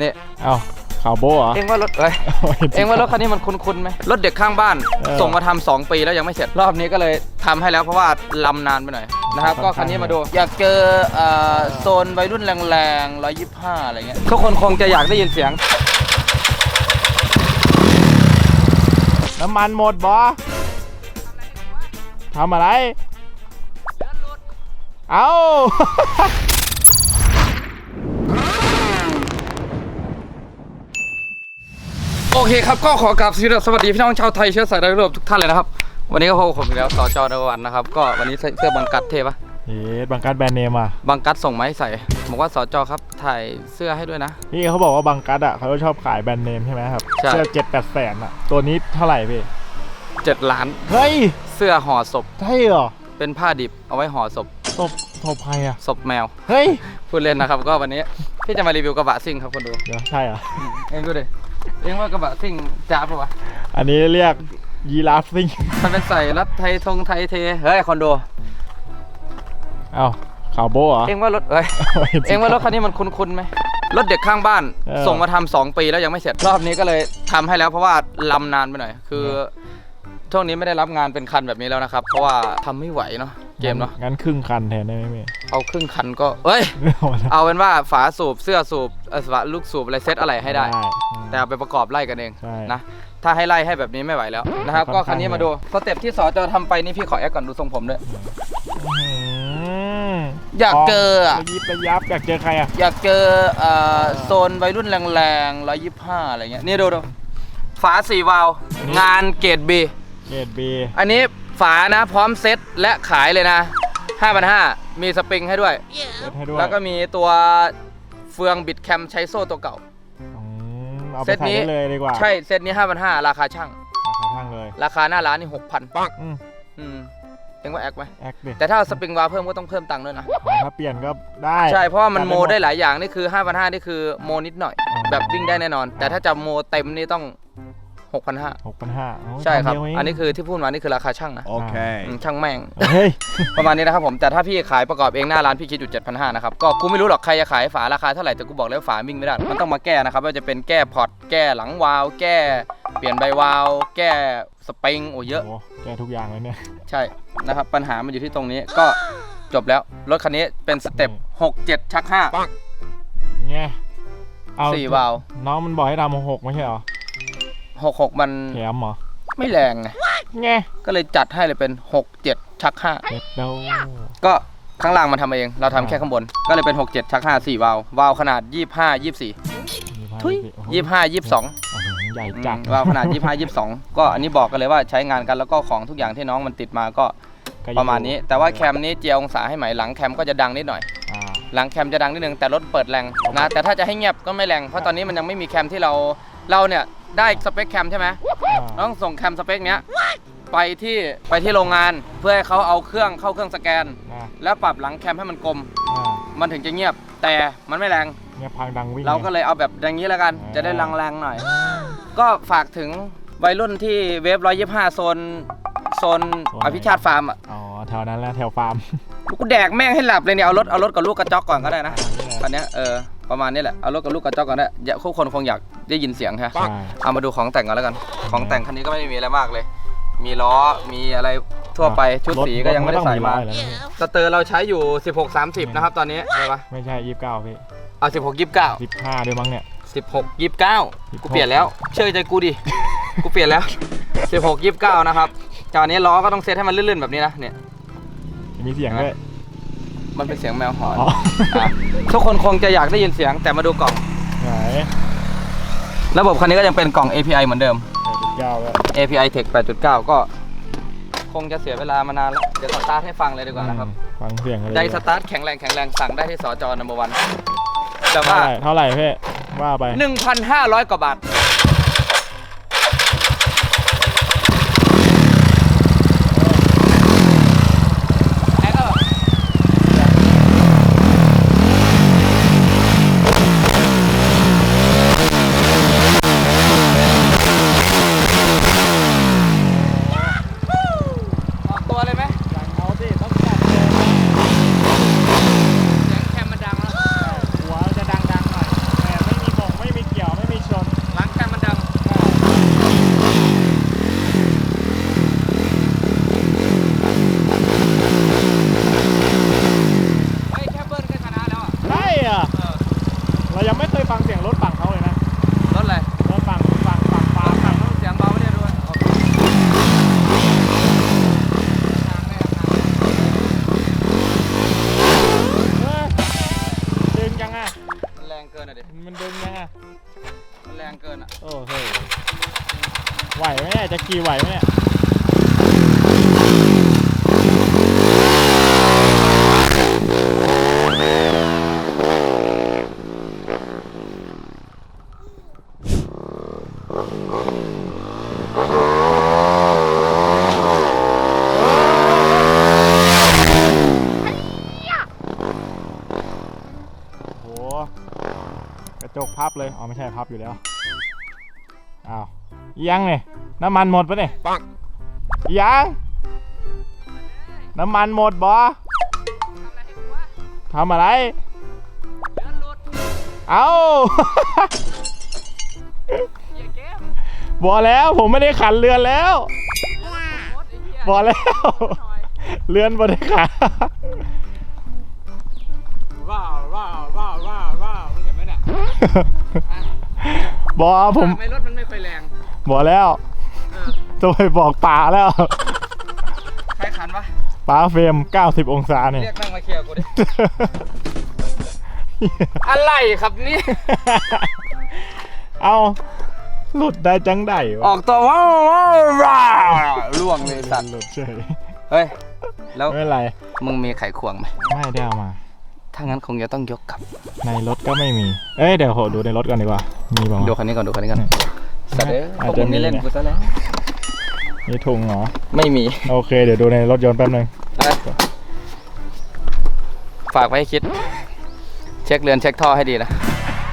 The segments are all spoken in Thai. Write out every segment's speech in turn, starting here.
นี่เอ้าข่าวโบ้เหรอ เองว่ารถเอ้ยเองว่ารถคันนี้มันคุ้นๆไหมรถเด็กข้างบ้าน เออส่งมาทำสองปีแล้วยังไม่เสร็จรอบนี้ก็เลยทำให้แล้วเพราะว่าลำนานไปหน่อยนะครับค่ก็อนข้างคันนี้มาดูอยากเจอเอ่อโซนวัยรุ่นแรงๆ125อะไรเงี้ยทุกคนคงจะอยากได้ยินเสียง น้ำมันหมดบอทำอะไร เอ้า โอเคครับก็ขอกราบสวัสดีพี่น้องชาวไทยเชื้อสายไทยยุโรปทุกท่านเลยนะครับ วันนี้ก็พบกับผมอีกแล้วสจนวันนะครับ ก็วันนี้ใส่เสื้อบังกัดเท่ปะเฮ้ยบังกัดแบรนด์เนมอะบังกัดส่งมาให้ใส่บอกว่าสจครับถ่ายเสื้อให้ด้วยนะพี่เขาบอกว่าบังกัดอะเขาชอบขายแบรนด์เนมใช่ไหมครับใช่ เสื้อเจ็ดแปดแสนอะ ตัวนี้เท่าไหร่พี่7ล้านเฮ้ยเสื้อห่อศพใช่เหรอเป็นผ้าดิบเอาไว้ห่อศพศพศพใครอะ ศพแมวเฮ้ยพูดเล่นนะครับ ก็วันนี้พี่จะมารีวิวกระบะซิ่งครับคนดู เดี๋ยวใช่เหรอเองดูดิ เองว่ากระบะซิ่งจ้าปะวะอันนี้เรียกยีราฟซิงมันเป็นใส่รัดไทยทงไทยเทเฮ้ยคอนโด เอ้าข่าวโบ้เหรอ เองว่ารถเอ้ยเองว่ารถคันนี้มันคุ้นๆไหมรถเด็กข้างบ้าน เออ ส่งมาทำสองปีแล้วยังไม่เสร็จรอบนี้ก็เลยทำให้แล้วเพราะว่าลำนานไปหน่อย คือช่วงนี้ไม่ได้รับงานเป็นคันแบบนี้แล้วนะครับ เพราะว่าทำไม่ไหวเนาะ เกมเนาะ งั้นครึ่งคันแทนได้ไหมพี่เอาครึ่งคันก็เอ้ยเอามาเอาเป็นว่าฝาสูบเสื้อสูบเอ่อฝาลูกสูบอะไรเซตอะไรให้ได้อืมแต่เอาไปประกอบไล่กันเองใช่ นะ ถ้าให้ไล่ให้แบบนี้ไม่ไหวแล้วนะครับค่อนก็ข้างคันนี้มาดูสเต็ปที่สอจะทำไปนี่พี่ขอแอคก่อนดูทรงผมด้วย อืมอยากเจออะ ระยิบระยับอยากเจอใครอะ อยากเจอเอ่อโซนวัยรุ่นแรงๆ125อะไรเงี้ย นี่ดูดูฝาสี่วาล์วงานเกรดบีเกรดบีอันนี้ ฝานะพร้อมเซ็ตและขายเลยนะ5,500มีสปริงให้ด้วย เซตให้ด้วยแล้วก็มีตัวเฟืองบิดแคมใช้โซ่ตัวเก่า อืมเอาไปเซตใส่นี้ ได้เลยดีกว่าใช่เซตนี้5,500ราคาช่าง ราคาช่างเลยราคาหน้าร้านนี่6,000ปังอืมอืมเอ็งว่าแอคไหมแอคดิแต่ถ้าเอาสปริงวาล์วเพิ่มก็ต้องเพิ่มตังค์ด้วยนะ ถ้าเปลี่ยนก็ได้ ใช่เพราะว่ามันโมตัดได้หมดได้หลายอย่างนี่คือ5,500นี่คือโมนิดหน่อย อ๋อ แบบวิ่งได้แน่นอน แต่ถ้าจะโมเต็มนี่ต้อง 6,500หกพันห้าใช่ครับ อันนี้คือที่พูดมานี่คือราคาช่างนะ Okay. อืมช่างแม่ง เฮ้ย ประมาณนี้นะครับผม แต่ถ้าพี่ขายประกอบเองหน้าร้านพี่คิดอยู่ 7,500 นะครับ ก็กูไม่รู้หรอกใครจะขายฝาราคาเท่าไหร่ แต่กูบอกแล้วฝาวิ่งไม่ได้ มันต้องมาแก้นะครับไม่ว่าจะเป็นแก้พอร์ต แก้หลังวาล์วแก้เปลี่ยนใบวาล์วแก้สปริง โอ้เยอะโอ้แกทุกอย่างเลยเนี่ย ใช่ นะครับ ปัญหามันอยู่ที่ตรงนี้ ก็จบแล้ว รถคันนี้เป็นสเต็ป6 7ชักไงเอา5 4วาล์วน้องมันบอกให้ทำหกไม่ใช่เหรอ 6 6มันแถมเหรอไม่แรงไงไงก็เลยจัดให้เลยเป็น6 7ชัก5เด็ดเดาก็ข้างล่างมันทำเอง เราทำแค่ข้างบน ก็เลยเป็น6 7ชัก5 4วาล์ววาล์วขนาด25 24ทุยโอ้โหยี่ห้ายี่สิบสองโอ้โหใหญ่จัดวาล์วขนาดยี่ห้ายี่สิบสองก็อันนี้บอกกันเลยว่าใช้งานกันแล้วก็ของทุกอย่างที่น้องมันติดมาก็ก็อยู่ประมาณนี้ แต่ว่าแคมนี้เจียองศาให้ใหม่หลังแคมก็จะดังนิดหน่อยอ่าหลังแคมจะดังนิดนึงแต่รถเปิดแรงนะแต่ถ้าจะให้เงียบก็ไม่แรงเพราะตอนนี้มันยังไม่มีแคมที่เราเราเนี่ย ได้สเปคแคมใช่ไหมอ่าต้องส่งแคมสเปคเนี้ยไปที่ไปที่โรงงานเพื่อให้เขาเอาเครื่องเข้าเครื่องสแกนอ่าแล้วปรับหลังแคมให้มันกลมอ่ามันถึงจะเงียบแต่มันไม่แรงเนี่ยพังดังวิ่งเราก็เลยเอาแบบอย่างนี้แล้วกัน จะได้แรงๆหน่อย ก็ฝากถึงวัยรุ่นที่เวฟ125โซนโซนอภิชาติฟาร์มอะอ๋อแถวนั้นแหละแถวฟาร์มกูแดกแม่งให้หลับเลยเนี่ยเอารถเอารถกับลูกกระจอกก่อนก็ได้นะอัตอนเนี้ยเออ ประมาณนี้แหละ เอารถกับลูกกระจอกก่อนได้อย่าทุกคนคงอยากได้ยินเสียงฮะใช่เอามาดูของแต่งก่อนแล้วกัน ของแต่งคันนี้ก็ไม่ได้มีอะไรมากเลย มีล้อ มีอะไรทั่วไป ชุดสีก็ยังไม่ได้ใส่มารถนก็ต้องร้อยแล้วนะสเตอร์เราใช้อยู่ 16 30 นะครับตอนนี้ใช่ปะไม่ใช่ยี่สิบเก้าพี่ เอา16 29สิบห้าด้วยมั้งเนี่ย16 29 กูเปลี่ยนแล้ว เชื่อใจกูดิ กูเปลี่ยนแล้ว 16 29 นะครับจานนี้ล้อก็ต้องเซตให้มันลื่นๆแบบนี้นะ เนี่ย มีเสียงด้วย มันเป็นเสียงแมวหอนอ๋ออะทุกคนคงจะอยากได้ยินเสียงแต่มาดูกล่อง ไหนระบบคันนี้ก็ยังเป็นกล่อง API เหมือนเดิมสิบเก้าแล้ว API Tech 8.9 ก็คงจะเสียเวลามานานแล้ว เดี๋ยวสตาร์ทให้ฟังเลยดีกว่านะครับ ฟังเสียงกันเลยใจสตาร์ทแข็งแรงแข็งแรงสั่งได้ที่สจนัมเบอร์วันแต่เท่าว่าไหร่เท่าไหร่พี่ว่าไป 1,500 กว่าบาท ไหวไหมเนี่ยจะกี่ไหวไหมเนี่ยโอ้โหกระจกพับเลย อ๋อ ไม่ใช่พับอยู่แล้ว อ้าวอียังเนี่ยน้ำมันหมดปะเนี่ยปังยังน้ำมันหมดบอทำอะไรเอ้าบอแล้วผมไม่ได้ขันเรือนแล้วบอแล้ว เรือนบอได้ขันว้าวว้าวว้าวว้าวว้าวมึงเห็นไหมเนี่ยบอผมทำไมรถมันไม่ ค่อยแรงบอแล้วเออจะไปบอกป่าแล้ว ใครขันวะป่าเฟรม 90 องศาเนี่ยเรียกนั่งมาเคลียร์กูดิ อะไรครับนี่ เอาหลุดได้จังไดอวะอกตัวว้าวว้าวว้าวล่วงเลยสัตว์หลุดเฉยเฮ้ย แล้วไม่เป็นไร มึงมีไขควงไหมไม่ได้เอามาถ้างั้นคงจะต้องยกกลับ ในรถก็ไม่มี เอ้ยเดี๋ยวโหดูในรถก่อนดีกว่า มีบ้างดูคันนี้ก่อนดูคันนี้ก่อน สัตว์เอ้ยพอาจวกจะมึงนี่มีเล่นนะ กูซะแล้วมีถุงเหรอ ไม่มี โอเค เดี๋ยวดูในรถยนต์แป๊บนึง ฝากไว้ให้คิด เช็คเรือนเช็คท่อให้ดีนะ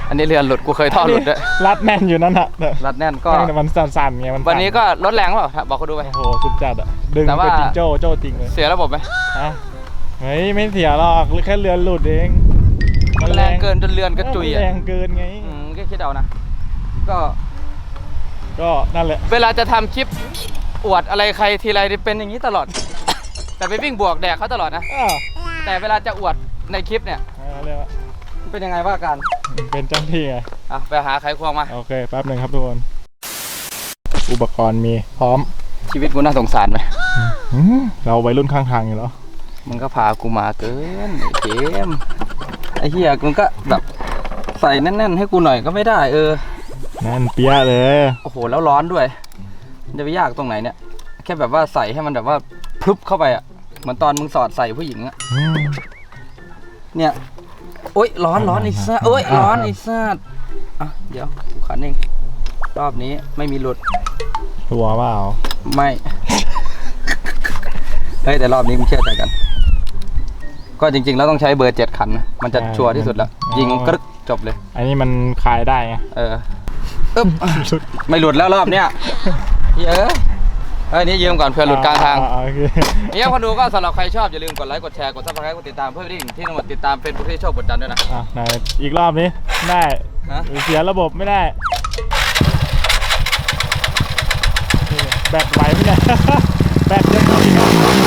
อันนี้เรือนหลุดกูเคยท่อหลุดด้วยรัดแน่นอยู่นั่นอะเนี่ยรัดแน่นก็แม่งมันสั่นๆไงมันสั่วันนี้ก็รถแรงเปล่าบอกเขาดูไป โอ้โหสุดจัดอะดึงแต่ว่า เป็นจิงโจ้โจ้จริงเลยเสียระบบไหมฮะเฮ้ยไม่เสียหรอกแค่เรือนหลุดเองมันแรงเกินจนเรือนกระจุยแรอะงเกินไง อืมก็คิดเอานะ ก็ ก็นั่นแหละ เวลาจะทำคลิปอวดอะไรใครทีไรนี่เป็นอย่างนี้ตลอด แต่ไปวิ่งบวกแดกเขาตลอดนะ อ้าวแต่เวลาจะอวดในคลิปเนี่ยเอาเรียกว่ามันเป็นยังไงว่ากันเป็นเจ้าหน้าที่ไง อะไปหาไขควงมา โอเค แป๊บหนึ่งครับทุกคน อุปกรณ์มีพร้อมชีวิตกูน่าสงสารไหมอืมเราวัยรุ่นข้างทางอยู่แล้ว มึงก็พากูมาเกินไอ้เกมไอ้เหี้ยมึงก็แบบใส่แน่นๆ ให้กูหน่อยก็ไม่ได้เออ นั่นเปียะเลย โอ้โห แล้วร้อนด้วยมันจะไปยากตรงไหนเนี่ย แค่แบบว่าใส่ให้มันแบบว่าพลุบเข้าไปอะ เหมือนตอนมึงสอดใส่ผู้หญิงอะอืมเนี่ย โอ๊ยร้อนร้อนไอ้ซ่าโอ๊ยร้อนไอ้ซ่าอะ เดี๋ยวกูขันเอง รอบนี้ไม่มีหลุดชัวร์เปล่าไม่ เฮ้ยแต่รอบนี้มึงเชื่อใจกัน ก็จริงๆ แล้วต้องใช้เบอร์เจ็ดขันนะ มันจะชัวร์ที่สุดแล้วยิงกรึกจบเลย อันนี้มันคลายได้ไง เออ อึ๊บไม่หลุดแล้วรอบเนี้ยเฮ้ยเอ้ยนี่ยืมก่อนเผื่อหลุดกลางทางอ่โอเคเนี่ยคนดูก็สำหรับใครชอบอย่าลืมกดไลค์กดแชร์กดซับสไครต์กดติดตามเพื่อที่ที่ต้องกดติดตามเป็นผู้ที่โชคบทจันทร์ด้วยนะอะไหนอีกรอบนี้ได้ฮะเสียระบบไม่ได้นี่แบตไหวไหมเนี่ยแบตเยอะกว่าอีกอะ